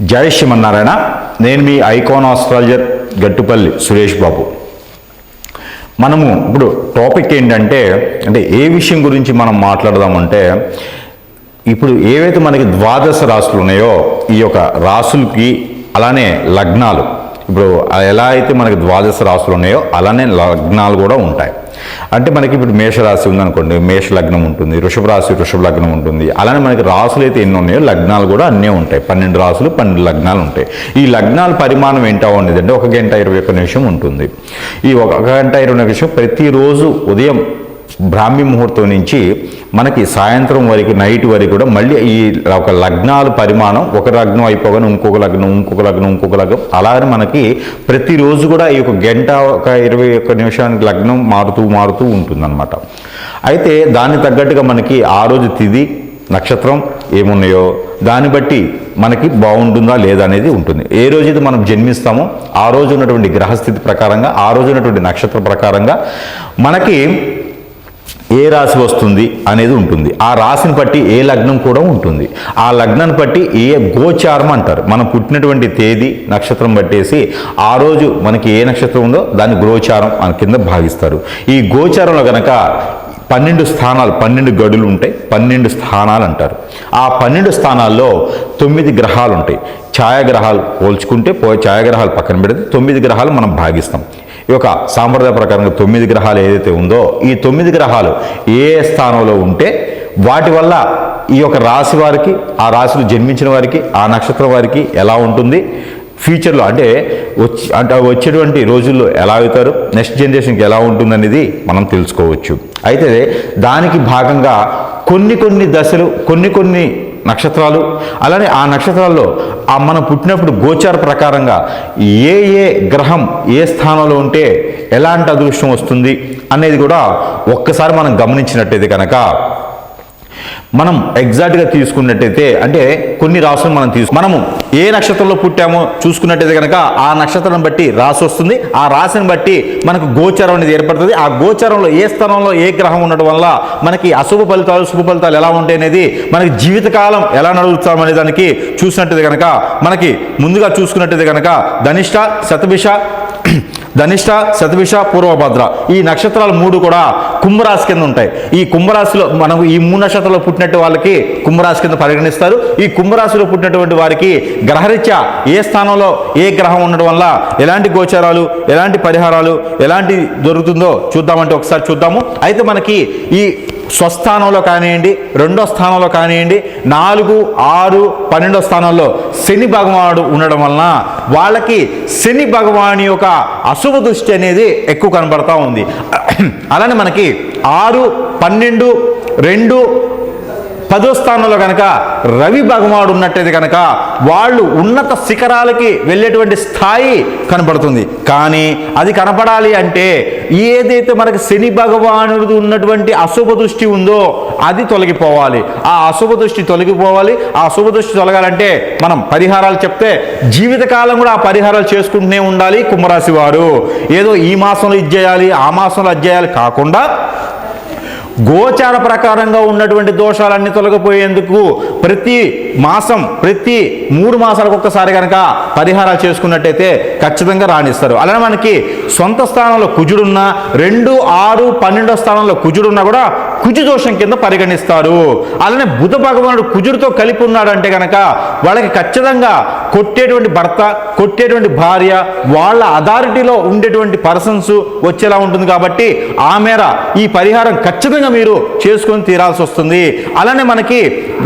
జై శ్రీమన్నారాయణ. నేను మీ ఐకాన్ ఆస్ట్రాలజర్ గట్టుపల్లి సురేష్ బాబు. మనము ఇప్పుడు టాపిక్ ఏంటంటే అంటే ఏ విషయం గురించి మనం మాట్లాడదామంటే ఇప్పుడు ఏవైతే మనకి ద్వాదశ రాశులు ఉన్నాయో ఈ యొక్క రాసులకి అలానే లగ్నాలు. ఇప్పుడు ఎలా అయితే మనకి ద్వాదశ రాశులు ఉన్నాయో అలానే లగ్నాలు కూడా ఉంటాయి. అంటే మనకి ఇప్పుడు మేషరాశి ఉందనుకోండి మేష లగ్నం ఉంటుంది వృషభ రాశి వృషభ లగ్నం ఉంటుంది. అలానే మనకి రాసులు అయితే ఎన్ని ఉన్నాయో లగ్నాలు కూడా అన్నీ ఉంటాయి. పన్నెండు రాసులు పన్నెండు లగ్నాలు ఉంటాయి. ఈ లగ్నాల పరిమాణం ఏంటో ఉండేది అంటే ఒక గంట ఇరవై ఒక్క నిమిషం ఉంటుంది. ఈ ఒక గంట ఇరవై నిమిషం ప్రతిరోజు ఉదయం బ్రాహ్మీ ముహూర్తం నుంచి మనకి సాయంత్రం వరకు నైట్ వరకు కూడా మళ్ళీ ఈ ఒక లగ్నాల పరిమాణం ఒక లగ్నం అయిపోగానే ఇంకొక లగ్నం ఇంకొక లగ్నం ఇంకొక లగ్నం. అలాగే మనకి ప్రతిరోజు కూడా ఈ ఒక గంట ఒక ఇరవై ఒక్క నిమిషానికి లగ్నం మారుతూ మారుతూ ఉంటుందన్నమాట. అయితే దానికి తగ్గట్టుగా మనకి ఆ రోజు తిది నక్షత్రం ఏమున్నాయో దాన్ని బట్టి మనకి బాగుంటుందా లేదా అనేది ఉంటుంది. ఏ రోజైతే మనం జన్మిస్తామో ఆ రోజు ఉన్నటువంటి గ్రహస్థితి ప్రకారంగా ఆ రోజు ఉన్నటువంటి నక్షత్ర ప్రకారంగా మనకి ఏ రాశి వస్తుంది అనేది ఉంటుంది. ఆ రాశిని బట్టి ఏ లగ్నం కూడా ఉంటుంది. ఆ లగ్నాన్ని బట్టి ఏ గోచారం అంటారు. మనం పుట్టినటువంటి తేదీ నక్షత్రం బట్టేసి ఆ రోజు మనకి ఏ నక్షత్రం ఉందో దాన్ని గోచారం అని కింద భావిస్తారు ఈ గోచారంలో కనుక పన్నెండు స్థానాలు పన్నెండు గడులు ఉంటాయి. పన్నెండు స్థానాలు అంటారు. ఆ పన్నెండు స్థానాల్లో తొమ్మిది గ్రహాలు ఉంటాయి. ఛాయాగ్రహాలు పోల్చుకుంటే పో ఛాయాగ్రహాలు పక్కన పెడితే తొమ్మిది గ్రహాలు మనం భాగిస్తాం. ఈ యొక్క సాంప్రదాయ ప్రకారంగా తొమ్మిది గ్రహాలు ఏదైతే ఉందో ఈ తొమ్మిది గ్రహాలు ఏ స్థానంలో ఉంటే వాటి వల్ల ఈ యొక్క రాశి వారికి ఆ రాశిలో జన్మించిన వారికి ఆ నక్షత్రం వారికి ఎలా ఉంటుంది? ఫ్యూచర్లో అంటే వచ్చి అంటే వచ్చేటువంటి రోజుల్లో ఎలా అవుతారు? నెక్స్ట్ జనరేషన్కి ఎలా ఉంటుందనేది మనం తెలుసుకోవచ్చు. అయితే దానికి భాగంగా కొన్ని కొన్ని దశలు కొన్ని కొన్ని నక్షత్రాలు. అలానే ఆ నక్షత్రాల్లో ఆ మనం పుట్టినప్పుడు గోచార ప్రకారంగా ఏ ఏ గ్రహం ఏ స్థానంలో ఉంటే ఎలాంటి అదృష్టం వస్తుంది అనేది కూడా ఒక్కసారి మనం గమనించినట్టయితే కనుక మనం ఎగ్జాక్ట్గా తీసుకున్నట్టయితే అంటే కొన్ని రాసులు మనం తీసుకు మనము ఏ నక్షత్రంలో పుట్టామో చూసుకున్నట్టయితే కనుక ఆ నక్షత్రం బట్టి రాసి వస్తుంది. ఆ రాశిని బట్టి మనకు గోచరం అనేది ఏర్పడుతుంది. ఆ గోచరంలో ఏ స్థానంలో ఏ గ్రహం ఉండడం వల్ల మనకి అశుభ ఫలితాలు శుభ ఫలితాలు ఎలా ఉంటాయి అనేది మనకి జీవితకాలం ఎలా నడుగుతాం అనే దానికి చూసినట్టయితే కనుక మనకి ముందుగా చూసుకున్నట్టయితే కనుక ధనిష్ట శతభిష ధనిష్ట శతభిష పూర్వభద్ర. ఈ నక్షత్రాలు మూడు కూడా కుంభరాశి కింద ఉంటాయి. ఈ కుంభరాశిలో మనకు ఈ మూడు నక్షత్రాలు పుట్టినట్టు వాళ్ళకి కుంభరాశి కింద పరిగణిస్తారు. ఈ కుంభరాశిలో పుట్టినటువంటి వారికి గ్రహరీత్యా ఏ స్థానంలో ఏ గ్రహం ఉండడం వల్ల ఎలాంటి గోచారాలు ఎలాంటి పరిహారాలు ఎలాంటి దొరుకుతుందో చూద్దామంటే ఒకసారి చూద్దాము. అయితే మనకి ఈ స్వస్థానంలో కానివ్వండి రెండో స్థానంలో కానివ్వండి నాలుగు ఆరు పన్నెండో స్థానంలో శని భగవానుడు ఉండడం వలన వాళ్ళకి శని భగవాని యొక్క అశుభ దృష్టి అనేది ఎక్కువ కనబడతా ఉంది. అలానే మనకి ఆరు పన్నెండు రెండు పదో స్థానంలో కనుక రవి భగవాడు ఉన్నట్టయితే కనుక వాళ్ళు ఉన్నత శిఖరాలకి వెళ్ళేటువంటి స్థాయి కనపడుతుంది కానీ అది కనపడాలి అంటే ఏదైతే మనకి శని భగవానుడు ఉన్నటువంటి అశుభ దృష్టి ఉందో అది తొలగిపోవాలి. ఆ అశుభ దృష్టి తొలగిపోవాలి. ఆ అశుభ దృష్టి తొలగాలంటే మనం పరిహారాలు చెప్తే జీవితకాలం కూడా ఆ పరిహారాలు చేసుకుంటూనే ఉండాలి కుంభరాశి వారు. ఏదో ఈ మాసంలో ఇది చేయాలి ఆ మాసంలో అది చేయాలి కాకుండా గోచార ప్రకారంగా ఉన్నటువంటి దోషాలన్నీ తొలగిపోయేందుకు ప్రతి మాసం ప్రతి మూడు మాసాలకు ఒక్కసారి కనుక పరిహారాలు చేసుకున్నట్టయితే ఖచ్చితంగా రాణిస్తారు. అలానే మనకి సొంత స్థానంలో కుజుడున్నా రెండు ఆరు పన్నెండో స్థానంలో కుజుడున్నా కూడా కుజు దోషం కింద పరిగణిస్తారు. అలానే బుధ భగవానుడు కుజుడితో కలిపి ఉన్నాడంటే కనుక వాళ్ళకి ఖచ్చితంగా కొట్టేటువంటి భర్త కొట్టేటువంటి భార్య వాళ్ళ అథారిటీలో ఉండేటువంటి పర్సన్స్ వచ్చేలా ఉంటుంది కాబట్టి ఆ మేర ఈ పరిహారం ఖచ్చితంగా మీరు చేసుకొని తీరాల్సి వస్తుంది. అలానే మనకి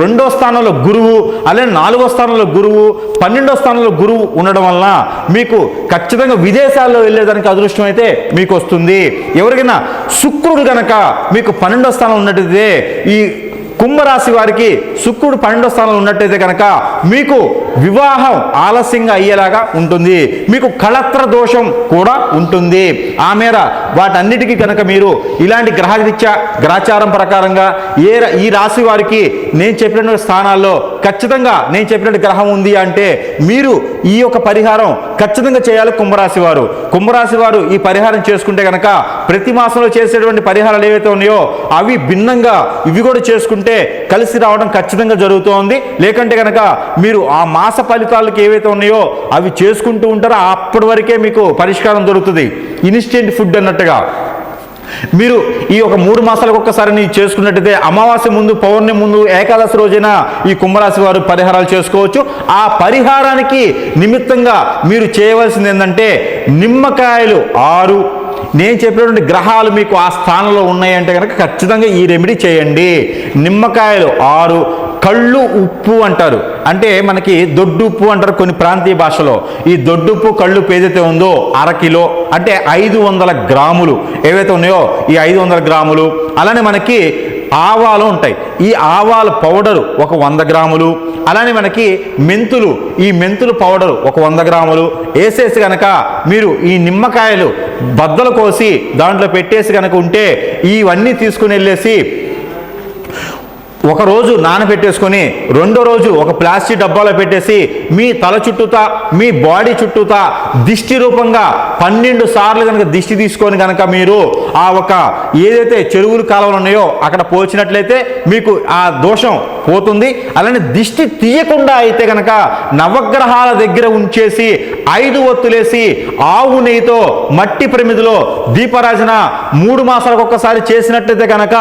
రెండో స్థానంలో గురువు అలాగే నాలుగో స్థానంలో గురువు పన్నెండో స్థానంలో గురువు ఉండడం వలన మీకు ఖచ్చితంగా విదేశాల్లో వెళ్ళేదానికి అదృష్టం అయితే మీకు వస్తుంది. ఎవరికైనా శుక్రుడు గనక మీకు పన్నెండో స్థానం ఉన్నట్టయితే ఈ కుంభరాశి వారికి శుక్రుడు పన్నెండో స్థానంలో ఉన్నట్టయితే కనుక మీకు వివాహం ఆలస్యంగా అయ్యేలాగా ఉంటుంది. మీకు కళత్ర దోషం కూడా ఉంటుంది. ఆ మేర వాటన్నిటికీ కనుక మీరు ఇలాంటి గ్రహరీత్యా గ్రాచారం ప్రకారంగా ఏ ఈ రాశి వారికి నేను చెప్పిన స్థానాల్లో ఖచ్చితంగా నేను చెప్పినట్టు గ్రహం ఉంది అంటే మీరు ఈ యొక్క పరిహారం ఖచ్చితంగా చేయాలి కుంభరాశి వారు. కుంభరాశి వారు ఈ పరిహారం చేసుకుంటే కనుక ప్రతి మాసంలో చేసేటువంటి పరిహారాలు ఏవైతే ఉన్నాయో అవి భిన్నంగా ఇవి కూడా చేసుకుంటే కలిసి రావడం ఖచ్చితంగా జరుగుతోంది. లేకంటే కనుక మీరు ఆ మాస ఫలితాలకు ఏవైతే ఉన్నాయో అవి చేసుకుంటూ ఉంటారో అప్పటి వరకే మీకు పరిష్కారం దొరుకుతుంది. ఇన్స్టెంట్ ఫుడ్ అన్నట్టుగా. మీరు ఈ ఒక మూడు మాసాలకు ఒక్కసారి చేసుకున్నట్టయితే అమావాస్య ముందు పౌర్ణమి ముందు ఏకాదశి రోజైన ఈ కుంభరాశి వారు పరిహారాలు చేసుకోవచ్చు. ఆ పరిహారానికి నిమిత్తంగా మీరు చేయవలసింది ఏంటంటే నిమ్మకాయలు ఆరు. నేను చెప్పినటువంటి గ్రహాలు మీకు ఆ స్థానంలో ఉన్నాయంటే కనుక ఖచ్చితంగా ఈ రెమెడీ చేయండి. నిమ్మకాయలు ఆరు. కళ్ళు ఉప్పు అంటారు. అంటే మనకి దొడ్డు ఉప్పు అంటారు కొన్ని ప్రాంతీయ భాషలో. ఈ దొడ్డుప్పు కళ్ళు ఏదైతే ఉందో అరకిలో అంటే ఐదు వందల గ్రాములు. ఏవైతే ఉన్నాయో ఈ ఐదు వందల గ్రాములు. అలానే మనకి ఆవాలు ఉంటాయి. ఈ ఆవాల పౌడరు ఒక వంద గ్రాములు. అలానే మనకి మెంతులు ఈ మెంతులు పౌడరు ఒక వంద గ్రాములు. వేసేసి కనుక మీరు ఈ నిమ్మకాయలు బద్దలు కోసి దాంట్లో పెట్టేసి కనుక ఉంటే ఇవన్నీ తీసుకుని వెళ్ళేసి ఒకరోజు నానబెట్టేసుకొని రెండో రోజు ఒక ప్లాస్టిక్ డబ్బాలో పెట్టేసి మీ తల చుట్టూతా మీ బాడీ చుట్టూతా దిష్టి రూపంగా పన్నెండు సార్లు కనుక దిష్టి తీసుకొని కనుక మీరు ఆ ఒక ఏదైతే చెరువులు కాలువలు ఉన్నాయో అక్కడ పోల్చినట్లయితే మీకు ఆ దోషం పోతుంది. అలానే దిష్టి తీయకుండా అయితే కనుక నవగ్రహాల దగ్గర ఉంచేసి ఐదు ఒత్తులేసి ఆవు నెయ్యితో మట్టి ప్రమిదిలో దీపరాజన మూడు మాసాలకు ఒక్కసారి చేసినట్లయితే కనుక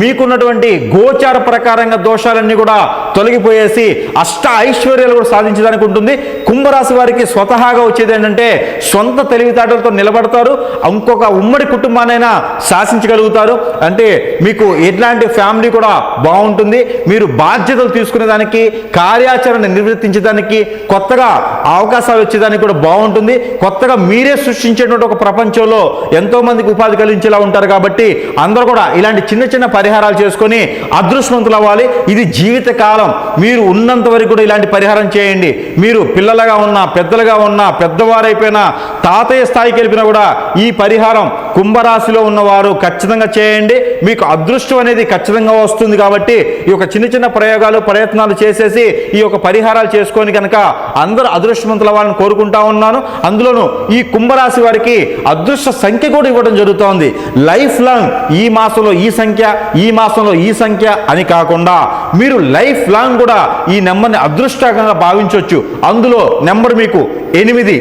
మీకున్నటువంటి గోచార ప్రకారంగా దోషాలన్నీ కూడా తొలగిపోయేసి అష్ట ఐశ్వర్యాలు కూడా సాధించడానికి ఉంటుంది. కుంభరాశి వారికి స్వతహాగా వచ్చేది ఏంటంటే సొంత తెలివితేటలతో నిలబడతారు ఇంకొక ఉమ్మడి కుటుంబానైనా శాసించగలుగుతారు. అంటే మీకు ఎట్లాంటి ఫ్యామిలీ కూడా బాగుంటుంది. మీరు బాధ్యతలు తీసుకునేదానికి కార్యాచరణ నిర్వర్తించడానికి కొత్తగా అవకాశాలు వచ్చేదానికి కూడా బాగుంటుంది. కొత్తగా మీరే సృష్టించేటువంటి ఒక ప్రపంచంలో ఎంతో మందికి ఉపాధి కలిగించేలా ఉంటారు కాబట్టి అందరూ కూడా ఇలాంటి చిన్న చిన్న పరిహారాలు చేసుకొని అదృష్టవంతులు అవ్వాలి. ఇది జీవిత కాలం మీరు ఉన్నంత వరకు కూడా ఇలాంటి పరిహారం చేయండి. మీరు పిల్లగా ఉన్నా పెద్దలుగా ఉన్నా పెద్దవారైపోయినా తాతయ్య స్థాయికి వెళ్ళినా కూడా ఈ పరిహారం కుంభరాశిలో ఉన్నవారు ఖచ్చితంగా చేయండి. మీకు అదృష్టం అనేది ఖచ్చితంగా వస్తుంది కాబట్టి ఈ యొక్క చిన్న చిన్న ప్రయోగాలు ప్రయత్నాలు చేసేసి ఈ యొక్క పరిహారాలు చేసుకొని కనుక అందరూ అదృష్టవంతుల వాళ్ళని కోరుకుంటా ఉన్నాను. అందులోనూ ఈ కుంభరాశి వారికి అదృష్ట సంఖ్య కూడా ఇవ్వడం జరుగుతోంది. లైఫ్ లాంగ్ ఈ మాసంలో ఈ సంఖ్య ఈ మాసంలో ఈ సంఖ్య అని కాకుండా మీరు లైఫ్ లాంగ్ కూడా ఈ నెంబర్ని అదృష్టంగా భావించవచ్చు అందులో నెంబర్ మీకు ఎనిమిది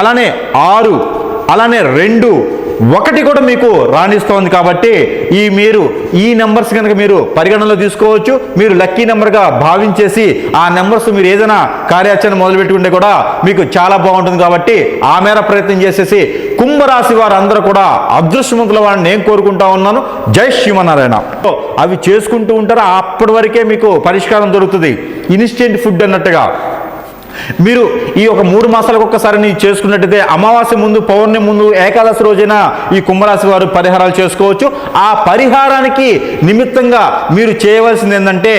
అలానే ఆరు అలానే రెండు ఒకటి కూడా మీకు రాణిస్తోంది కాబట్టి ఈ మీరు ఈ నెంబర్స్ కనుక మీరు పరిగణనలో తీసుకోవచ్చు. మీరు లక్కీ నెంబర్గా భావించేసి ఆ నెంబర్స్ మీరు ఏదైనా కార్యాచరణ మొదలుపెట్టుకుంటే కూడా మీకు చాలా బాగుంటుంది కాబట్టి ఆ మేర ప్రయత్నం చేసేసి కుంభరాశి వారందరూ కూడా అదృష్టవంతుల వారిని నేను కోరుకుంటా ఉన్నాను. జై శ్రీమన్నారాయణ. అవి చేసుకుంటూ ఉంటారు? అప్పటి వరకే మీకు పరిష్కారం దొరుకుతుంది. ఇన్స్టెంట్ ఫుడ్ అన్నట్టుగా. మీరు ఈ ఒక మూడు మాసాలకు ఒక్కసారి చేసుకున్నట్టయితే అమావాస్య ముందు పౌర్ణమి ముందు ఏకాదశి రోజైన ఈ కుంభరాశి వారు పరిహారాలు చేసుకోవచ్చు. ఆ పరిహారానికి నిమిత్తంగా మీరు చేయవలసింది ఏంటంటే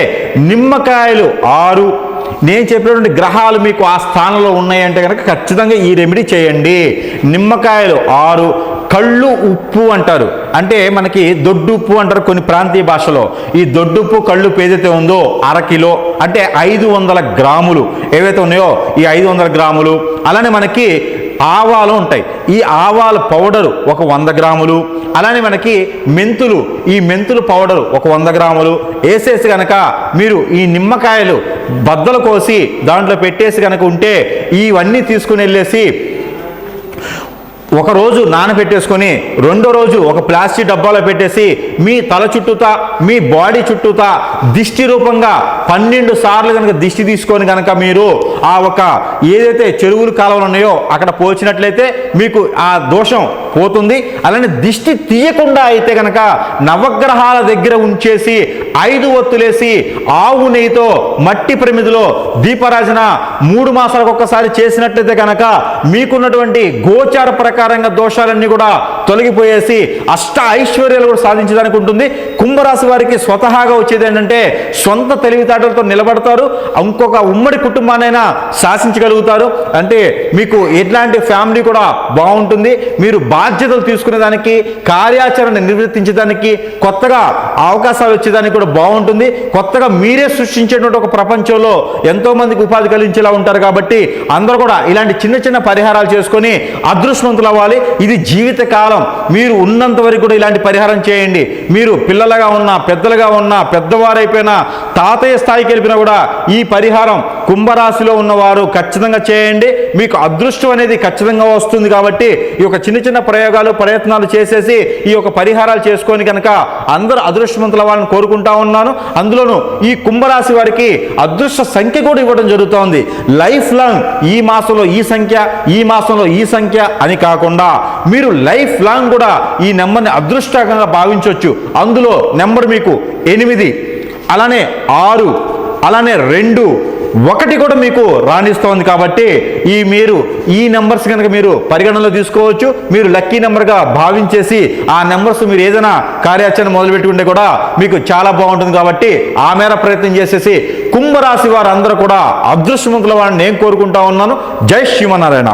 నిమ్మకాయలు ఆరు నేను చెప్పినటువంటి గ్రహాలు మీకు ఆ స్థానంలో ఉన్నాయంటే కనుక ఖచ్చితంగా ఈ రెమెడీ చేయండి. నిమ్మకాయలు ఆరు కళ్ళు ఉప్పు అంటారు. అంటే మనకి దొడ్డు ఉప్పు అంటారు కొన్ని ప్రాంతీయ భాషలో. ఈ దొడ్డుప్పు కళ్ళు ఏదైతే ఉందో అరకిలో అంటే ఐదు వందల గ్రాములు. ఏవైతే ఉన్నాయో ఈ ఐదు వందల గ్రాములు. అలానే మనకి ఆవాలు ఉంటాయి. ఈ ఆవాల పౌడరు ఒక వంద గ్రాములు అలానే మనకి మెంతులు ఈ మెంతులు పౌడరు ఒక వంద గ్రాములు. వేసేసి కనుక మీరు ఈ నిమ్మకాయలు బద్దలు కోసి దాంట్లో పెట్టేసి కనుక ఉంటే ఇవన్నీ తీసుకుని వెళ్ళేసి ఒక రోజు నానబెట్టేసుకొని రెండో రోజు ఒక ప్లాస్టిక్ డబ్బాలో పెట్టేసి మీ తల చుట్టూతా మీ బాడీ చుట్టూతా దిష్టి రూపంగా పన్నెండు సార్లు కనుక దిష్టి తీసుకొని కనుక మీరు ఆ ఒక ఏదైతే చెరువులు కాలువలు ఉన్నాయో అక్కడ పోల్చినట్లయితే మీకు ఆ దోషం పోతుంది. అలానే దిష్టి తీయకుండా అయితే కనుక నవగ్రహాల దగ్గర ఉంచేసి ఐదు ఒత్తులేసి ఆవు నెయ్యితో మట్టి ప్రమిదిలో దీపరాజన మూడు మాసాలకు ఒక్కసారి చేసినట్లయితే కనుక మీకున్నటువంటి గోచార ప్రకారంగా దోషాలన్నీ కూడా తొలగిపోయేసి అష్ట ఐశ్వర్యాలు కూడా సాధించడానికి ఉంటుంది. కుంభరాశి వారికి స్వతహాగా వచ్చేది ఏంటంటే సొంత తెలివితేటలతో నిలబడతారు. ఇంకొక ఉమ్మడి కుటుంబానైనా శాసించగలుగుతారు అంటే మీకు ఎట్లాంటి ఫ్యామిలీ కూడా బాగుంటుంది. మీరు బాధ్యతలు తీసుకునేదానికి కార్యాచరణ నిర్వర్తించడానికి కొత్తగా అవకాశాలు వచ్చేదానికి కూడా బాగుంటుంది. కొత్తగా మీరే సృష్టించేటువంటి ఒక ప్రపంచంలో ఎంతో మందికి ఉపాధి కలిగించేలా ఉంటారు కాబట్టి అందరూ కూడా ఇలాంటి చిన్న చిన్న పరిహారాలు చేసుకొని అదృష్టవంతులు అవ్వాలి. ఇది జీవిత కాలం. మీరు ఉన్నంత వరకు కూడా ఇలాంటి పరిహారం చేయండి. మీరు పిల్లలుగా ఉన్నా పెద్దలుగా ఉన్నా పెద్దవారైపోయినా తాతయ్య స్థాయికి వెళ్ళినా కూడా ఈ పరిహారం కుంభరాశిలో ఉన్నవారు ఖచ్చితంగా చేయండి. మీకు అదృష్టం అనేది ఖచ్చితంగా వస్తుంది కాబట్టి ఈ యొక్క చిన్న చిన్న ప్రయోగాలు ప్రయత్నాలు చేసేసి ఈ యొక్క పరిహారాలు చేసుకొని కనుక అందరూ అదృష్టవంతుల వాళ్ళని కోరుకుంటా ఉన్నాను. అందులోనూ ఈ కుంభరాశి వారికి అదృష్ట సంఖ్య కూడా ఇవ్వడం జరుగుతోంది. లైఫ్ లాంగ్ ఈ మాసంలో ఈ సంఖ్య ఈ మాసంలో ఈ సంఖ్య అని కాకుండా మీరు లైఫ్ లాంగ్ కూడా ఈ నెంబర్ని అదృష్టంగా భావించవచ్చు అందులో నెంబర్ మీకు ఎనిమిది అలానే ఆరు అలానే రెండు ఒకటి కూడా మీకు రాణిస్తోంది కాబట్టి ఈ మీరు ఈ నెంబర్స్ కనుక మీరు పరిగణనలో తీసుకోవచ్చు. మీరు లక్కీ నెంబర్గా భావించేసి ఆ నెంబర్స్ మీరు ఏదైనా కార్యాచరణ మొదలుపెట్టుకుంటే కూడా మీకు చాలా బాగుంటుంది కాబట్టి ఆ మేర ప్రయత్నం చేసేసి కుంభరాశి వారందరూ కూడా అదృష్టవంతుల వారిని నేను కోరుకుంటా ఉన్నాను. జై శ్రీమన్నారాయణ.